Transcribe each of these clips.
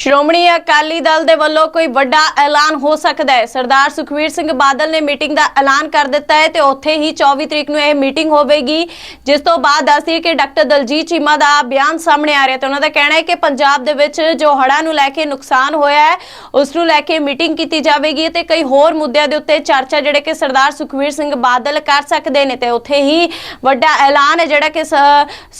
ਸ਼੍ਰੋਮਣੀ ਅਕਾਲੀ ਦਲ ਦੇ ਵੱਲੋਂ ਕੋਈ ਵੱਡਾ ਐਲਾਨ ਹੋ ਸਕਦਾ ਹੈ। ਸਰਦਾਰ ਸੁਖਵੀਰ ਸਿੰਘ ਬਾਦਲ ਨੇ ਮੀਟਿੰਗ ਦਾ ਐਲਾਨ ਕਰ ਦਿੱਤਾ ਹੈ ਤੇ ਉੱਥੇ ਹੀ 24 ਤਰੀਕ ਨੂੰ ਇਹ ਮੀਟਿੰਗ ਹੋਵੇਗੀ। ਜਿਸ ਤੋਂ ਬਾਅਦ ਦੱਸਦੀ ਕਿ ਡਾਕਟਰ ਦਲਜੀਤ ਚੀਮਾ ਦਾ ਬਿਆਨ ਸਾਹਮਣੇ ਆ ਰਿਹਾ ਤੇ ਉਹਨਾਂ ਦਾ ਕਹਿਣਾ ਹੈ ਕਿ ਪੰਜਾਬ ਦੇ ਵਿੱਚ ਜੋ ਹੜ੍ਹਾਂ ਨੂੰ ਲੈ ਕੇ ਨੁਕਸਾਨ ਹੋਇਆ ਹੈ, ਉਸ ਨੂੰ ਲੈ ਕੇ ਮੀਟਿੰਗ ਕੀਤੀ ਜਾਵੇਗੀ ਤੇ ਕਈ ਹੋਰ ਮੁੱਦਿਆਂ ਦੇ ਉੱਤੇ ਚਰਚਾ ਜਿਹੜੇ ਕਿ ਸਰਦਾਰ ਸੁਖਵੀਰ ਸਿੰਘ ਬਾਦਲ ਕਰ ਸਕਦੇ ਨੇ ਤੇ ਉੱਥੇ ਹੀ ਵੱਡਾ ਐਲਾਨ ਹੈ ਜਿਹੜਾ ਕਿ ਸ-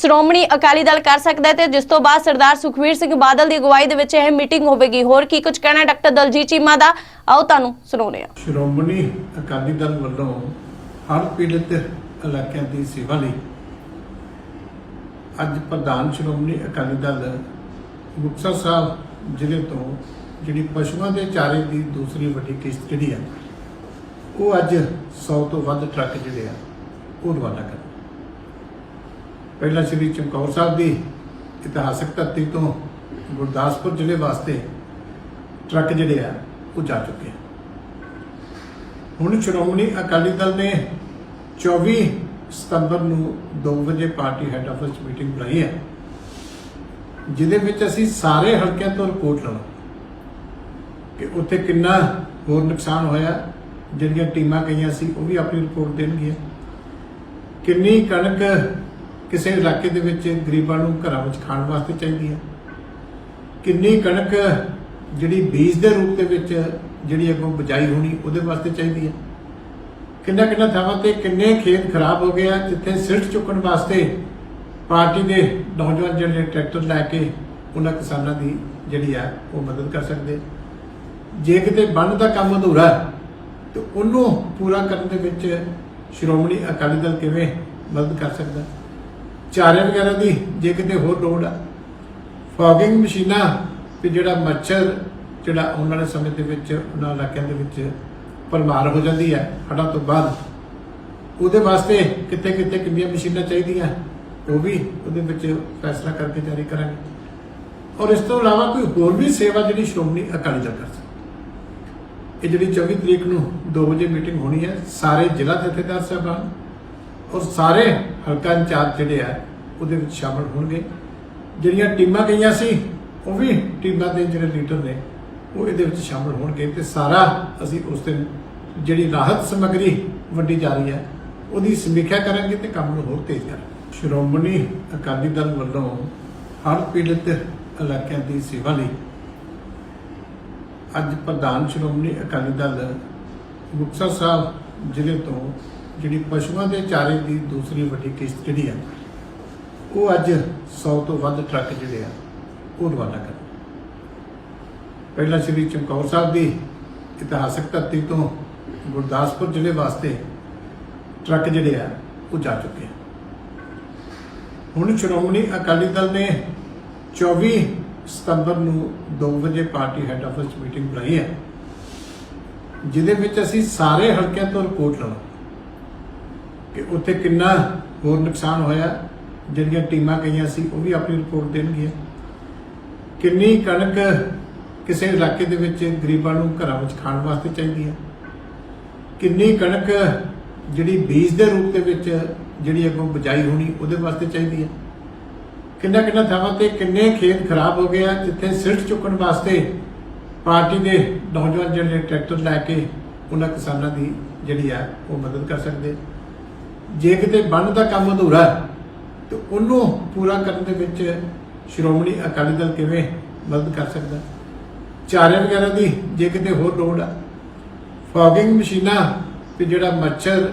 ਸ਼੍ਰੋਮਣੀ ਅਕਾਲੀ ਦਲ ਕਰ ਸਕਦਾ ਹੈ ਤੇ ਜਿਸ ਤੋਂ ਬਾਅਦ ਸਰਦਾਰ ਸੁਖਵੀਰ ਸਿੰਘ ਬਾਦਲ ਦੀ ਅਗਵਾਈ ਦੇ ਵਿੱਚ ਇਹ ਮੀਟਿੰਗ ਹੋਵੇਗੀ। ਹੋਰ ਕੀ ਕੁਝ ਕਹਿਣਾ ਡਾਕਟਰ ਦਲਜੀਤ ਚੀਮਾ ਦਾ? ਆਓ ਤੁਹਾਨੂੰ ਸੁਣਾਉਂਦੇ ਹਾਂ। ਸ਼੍ਰੋਮਣੀ ਅਕਾਲੀ ਦਲ ਵੱਲੋਂ ਹੜ੍ਹ ਪੀੜਤ ਇਲਾਕਿਆਂ ਦੀ ਸੇਵਾ ਲਈ ਅੱਜ ਪ੍ਰਧਾਨ ਸ਼੍ਰੋਮਣੀ ਅਕਾਲੀ ਦਲ ਮੁਕਤਸਰ ਸਾਹਿਬ ਜ਼ਿਲ੍ਹੇ ਤੋਂ ਜਿਹੜੀ ਪਸ਼ੂਆਂ ਦੇ ਚਾਰੇ ਦੀ ਦੂਸਰੀ ਵੱਡੀ ਕਿਸ਼ਤ ਜਿਹੜੀ ਆ, ਉਹ ਅੱਜ 100 ਤੋਂ ਵੱਧ ਟਰੱਕ ਜਿਹੜੇ ਆ, ਉਹ ਰਵਾਨਾ ਕਰ ਪਹਿਲਾਂ ਸ਼੍ਰੀ ਚਮਕੌਰ ਸਾਹਿਬ ਦੀ ਇਤਿਹਾਸਕ ਧਰਤੀ ਤੋਂ ਗੁਰਦਾਸਪੁਰ ਜ਼ਿਲ੍ਹੇ ਵਾਸਤੇ ਟਰੱਕ ਜਿਹੜੇ ਆ, ਉਹ ਜਾ ਚੁੱਕੇ ਹੁਣ ਸ਼੍ਰੋਮਣੀ ਅਕਾਲੀ ਦਲ ਨੇ 24 ਸਤੰਬਰ ਨੂੰ 2 ਵਜੇ ਪਾਰਟੀ ਹੈੱਡ ਆਫਿਸ 'ਚ ਮੀਟਿੰਗ ਬੁਲਾਈ ਹੈ, ਜਿਹਦੇ ਵਿੱਚ ਅਸੀਂ ਸਾਰੇ ਹਲਕਿਆਂ ਤੋਂ ਰਿਪੋਰਟ ਲਵਾਂ ਕਿ ਉੱਥੇ ਕਿੰਨਾ ਹੋਰ ਨੁਕਸਾਨ ਹੋਇਆ, ਜਿਹੜੀਆਂ ਟੀਮਾਂ ਗਈਆਂ ਸੀ, ਉਹ ਵੀ ਆਪਣੀ ਰਿਪੋਰਟ ਦੇਣਗੀਆਂ। ਕਿੰਨੀ ਕਣਕ ਕਿਸੇ ਇਲਾਕੇ ਦੇ ਵਿੱਚ ਗਰੀਬਾਂ ਨੂੰ ਘਰਾਂ ਵਿੱਚ ਖਾਣ ਵਾਸਤੇ ਚਾਹੀਦੀ ਹੈ। ਕਿੰਨੀ ਕਣਕ ਜਿਹੜੀ ਬੀਜ ਦੇ ਰੂਪ ਦੇ ਵਿੱਚ ਜਿਹੜੀ ਅੱਗੋਂ ਬਜਾਈ ਹੋਣੀ ਉਹਦੇ ਵਾਸਤੇ ਚਾਹੀਦੀ ਹੈ? ਕਿੰਨਾ ਕਿੰਨਾ ਥਾਵਾਂ ਤੇ ਕਿੰਨੇ ਖੇਤ ਖਰਾਬ ਹੋ ਗਏ ਆ ਜਿੱਥੇ ਸਿਰਟ ਚੁੱਕਣ ਵਾਸਤੇ ਪਾਰਟੀ ਦੇ ਨੌਜਵਾਨ ਜਿਹੜੇ ਟਰੈਕਟਰ ਲੈ ਕੇ ਉਹਨਾਂ ਕਿਸਾਨਾਂ ਦੀ ਜਿਹੜੀ ਆ ਉਹ ਮਦਦ ਕਰ ਸਕਦੇ ਜੇ ਕਿਤੇ ਬੰਨ ਦਾ ਕੰਮ ਅਧੂਰਾ ਹੈ, ਤੇ ਉਹਨੂੰ ਪੂਰਾ ਕਰਨ ਦੇ ਵਿੱਚ ਸ਼੍ਰੋਮਣੀ ਅਕਾਲੀ ਦਲ ਕਿਵੇਂ ਮਦਦ ਕਰ ਸਕਦਾ? ਚਾਰੇ ਵਗੈਰਾ ਦੀ ਜੇ ਕਿਤੇ ਹੋਰ ਲੋੜ ਆ ਫੌਗਿੰਗ ਮਸ਼ੀਨਾਂ ਤੇ ਜਿਹੜਾ ਮੱਛਰ, ਜਿਹੜਾ ਆਉਣ ਵਾਲੇ ਸਮੇਂ ਦੇ ਵਿੱਚ ਉਹਨਾਂ ਇਲਾਕਿਆਂ ਦੇ ਵਿੱਚ ਪਰਮਾਰ ਹੋ ਜਾਂਦੀ ਹੈ, ਹੜ੍ਹਾਂ ਤੋਂ ਬਾਅਦ। ਉਹਦੇ ਵਾਸਤੇ ਕਿੱਥੇ ਕਿੱਥੇ ਕਿੰਨੀਆਂ ਮਸ਼ੀਨਾਂ ਚਾਹੀਦੀਆਂ, ਉਹ ਵੀ ਉਹਦੇ ਵਿੱਚ ਫੈਸਲਾ ਕਰਕੇ ਜਾਰੀ ਕਰਾਂਗੇ। ਔਰ ਇਸ ਤੋਂ ਇਲਾਵਾ ਕੋਈ ਹੋਰ ਵੀ ਸੇਵਾ ਜਿਹੜੀ ਸ਼੍ਰੋਮਣੀ ਅਕਾਲੀ ਦਲ ਕਰ ਸਕਦਾ ਇਹ ਜਿਹੜੀ 24 ਤਰੀਕ ਨੂੰ 2 ਵਜੇ ਮੀਟਿੰਗ ਹੋਣੀ ਹੈ, ਸਾਰੇ ਜ਼ਿਲ੍ਹਾ ਜਥੇਦਾਰ ਸਾਹਿਬਾਨ ਔਰ ਸਾਰੇ ਹਲਕਾ ਇੰਚਾਰਜ ਜਿਹੜੇ ਆ, ਉਹਦੇ ਵਿੱਚ ਸ਼ਾਮਲ ਹੋਣਗੇ। ਜਿਹੜੀਆਂ ਟੀਮਾਂ ਗਈਆਂ ਸੀ, ਉਹ ਵੀ ਟੀਮਾਂ ਦੇ ਜਿਹੜੇ ਲੀਡਰ ਨੇ, ਉਹ ਇਹਦੇ ਵਿੱਚ ਸ਼ਾਮਲ ਹੋਣਗੇ ਤੇ ਸਾਰਾ ਅਸੀਂ ਉਸ ਦਿਨ ਜਿਹੜੀ ਰਾਹਤ ਸਮੱਗਰੀ ਵੰਡੀ ਜਾ ਰਹੀ ਹੈ, ਉਹਦੀ ਸਮੀਖਿਆ ਕਰਾਂਗੇ ਤੇ ਕੰਮ ਨੂੰ ਹੋਰ ਤੇਜ਼ ਕਰਾਂਗੇ। ਸ਼੍ਰੋਮਣੀ ਅਕਾਲੀ ਦਲ ਵੱਲੋਂ ਹਰ ਪੀੜਤ ਇਲਾਕਿਆਂ ਦੀ ਸੇਵਾ ਲਈ ਅੱਜ ਪ੍ਰਧਾਨ ਸ਼੍ਰੋਮਣੀ ਅਕਾਲੀ ਦਲ ਮੁਕਤਸਰ ਸਾਹਿਬ ਜ਼ਿਲ੍ਹੇ ਤੋਂ ਜਿਹੜੀ ਪਸ਼ੂਆਂ ਦੇ ਚਾਰੇ ਦੀ ਦੂਸਰੀ ਵੱਡੀ ਕਿਸ਼ਤ ਜਿਹੜੀ ਹੈ ਉਹ ਅੱਜ 100 ਤੋਂ ਵੱਧ ਟਰੱਕ ਜਿਹੜੇ ਆ, ਉਹ ਰਵਾਨਾ ਕਰ ਪਹਿਲਾਂ ਸ਼੍ਰੀ ਚਮਕੌਰ ਸਾਹਿਬ ਦੀ ਇਤਿਹਾਸਕ ਧਰਤੀ ਤੋਂ ਗੁਰਦਾਸਪੁਰ ਜ਼ਿਲ੍ਹੇ ਵਾਸਤੇ ਟਰੱਕ ਜਿਹੜੇ ਆ, ਉਹ ਜਾ ਚੁੱਕੇ ਆ। ਹੁਣ ਸ਼੍ਰੋਮਣੀ ਅਕਾਲੀ ਦਲ ਨੇ 24 ਸਤੰਬਰ ਨੂੰ 2 ਵਜੇ ਪਾਰਟੀ ਹੈੱਡ ਆਫਿਸ ਮੀਟਿੰਗ ਬੁਲਾਈ ਹੈ, ਜਿਹਦੇ ਵਿੱਚ ਅਸੀਂ ਸਾਰੇ ਹਲਕਿਆਂ ਤੋਂ ਰਿਪੋਰਟ ਲਵਾਂਗੇ ਕਿ ਉੱਥੇ ਕਿੰਨਾ ਹੋਰ ਨੁਕਸਾਨ ਹੋਇਆ ਜਿਹੜੀਆਂ ਟੀਮਾਂ ਗਈਆਂ ਸੀ, ਉਹ ਵੀ ਆਪਣੀ ਰਿਪੋਰਟ ਦੇਣਗੀਆਂ। ਕਿੰਨੀ ਕਣਕ ਕਿਸੇ ਇਲਾਕੇ ਦੇ ਵਿੱਚ ਗਰੀਬਾਂ ਨੂੰ ਘਰਾਂ ਵਿੱਚ ਖਾਣ ਵਾਸਤੇ ਚਾਹੀਦੀ ਹੈ? ਕਿੰਨੀ ਕਣਕ ਜਿਹੜੀ ਬੀਜ ਦੇ ਰੂਪ ਦੇ ਵਿੱਚ ਜਿਹੜੀ ਅੱਗੋਂ ਬਜਾਈ ਹੋਣੀ, ਉਹਦੇ ਵਾਸਤੇ ਚਾਹੀਦੀ ਹੈ? ਕਿੰਨਾ ਕਿੰਨਾ ਥਾਵਾਂ ਤੇ ਕਿੰਨੇ ਖੇਤ ਖਰਾਬ ਹੋ ਗਏ ਆ, ਜਿੱਥੇ ਸਿਰਫ ਚੁੱਕਣ ਵਾਸਤੇ ਪਾਰਟੀ ਦੇ ਨੌਜਵਾਨ ਜਿਹੜੇ ਟਰੈਕਟਰ ਲੈ ਕੇ ਉਹਨਾਂ ਕਿਸਾਨਾਂ ਦੀ ਜਿਹੜੀ ਆ, ਉਹ ਮਦਦ ਕਰ ਸਕਦੇ ਜੇ ਕਿਤੇ ਬੰਨ ਦਾ ਕੰਮ ਅਧੂਰਾ ਤੇ ਉਹਨੂੰ ਪੂਰਾ ਕਰਨ ਦੇ ਵਿੱਚ ਸ਼੍ਰੋਮਣੀ ਅਕਾਲੀ ਦਲ ਕਿਵੇਂ ਮਦਦ ਕਰ ਸਕਦਾ? ਚਾਰੇ ਵਗੈਰਾ ਦੀ ਜੇ ਕਿਤੇ ਹੋਰ ਲੋੜ ਆ। ਫੌਗਿੰਗ ਮਸ਼ੀਨਾਂ ਤੇ ਜਿਹੜਾ ਮੱਛਰ,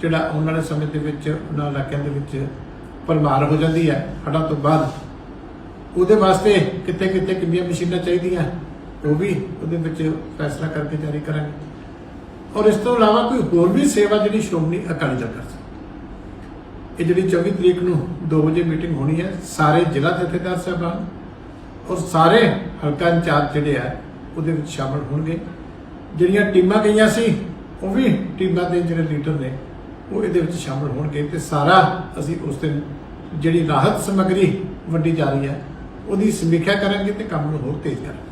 ਜਿਹੜਾ ਆਉਣ ਵਾਲੇ ਸਮੇਂ ਦੇ ਵਿੱਚ ਉਹਨਾਂ ਇਲਾਕਿਆਂ ਦੇ ਵਿੱਚ ਪਰਮਾਰ ਹੋ ਜਾਂਦੀ ਹੈ ਹੜ੍ਹਾਂ ਤੋਂ ਬਾਅਦ, ਉਹਦੇ ਵਾਸਤੇ ਕਿੱਥੇ ਕਿੱਥੇ ਕਿੰਨੀਆਂ ਮਸ਼ੀਨਾਂ ਚਾਹੀਦੀਆਂ? ਉਹ ਵੀ ਉਹਦੇ ਵਿੱਚ ਫੈਸਲਾ ਕਰਕੇ ਜਾਰੀ ਕਰਾਂਗੇ। ਔਰ ਇਸ ਤੋਂ ਇਲਾਵਾ ਕੋਈ ਹੋਰ ਵੀ ਸੇਵਾ ਜਿਹੜੀ ਸ਼੍ਰੋਮਣੀ ਅਕਾਲੀ ਦਲ ਕਰ ਸਕਦਾ? ਇਹ ਜਿਹੜੀ 24 ਤਰੀਕ ਨੂੰ 2 ਵਜੇ ਮੀਟਿੰਗ ਹੋਣੀ ਹੈ, ਸਾਰੇ ਜ਼ਿਲ੍ਹਾ ਜਥੇਦਾਰ ਸਾਹਿਬਾਨ ਔਰ ਸਾਰੇ ਹਲਕਾ ਇੰਚਾਰਜ ਜਿਹੜੇ ਆ, ਉਹਦੇ ਵਿੱਚ ਸ਼ਾਮਲ ਹੋਣਗੇ। ਜਿਹੜੀਆਂ ਟੀਮਾਂ ਗਈਆਂ ਸੀ, ਉਹ ਵੀ ਟੀਮਾਂ ਦੇ ਜਿਹੜੇ ਲੀਡਰ ਨੇ, ਉਹ ਇਹਦੇ ਵਿੱਚ ਸ਼ਾਮਲ ਹੋਣਗੇ ਤੇ ਸਾਰਾ ਅਸੀਂ ਉਸ ਦਿਨ ਜਿਹੜੀ ਰਾਹਤ ਸਮੱਗਰੀ ਵੰਡੀ ਜਾ ਰਹੀ ਹੈ, ਉਹਦੀ ਸਮੀਖਿਆ ਕਰਾਂਗੇ ਤੇ ਕੰਮ ਨੂੰ ਹੋਰ ਤੇਜ਼ ਕਰਾਂਗੇ।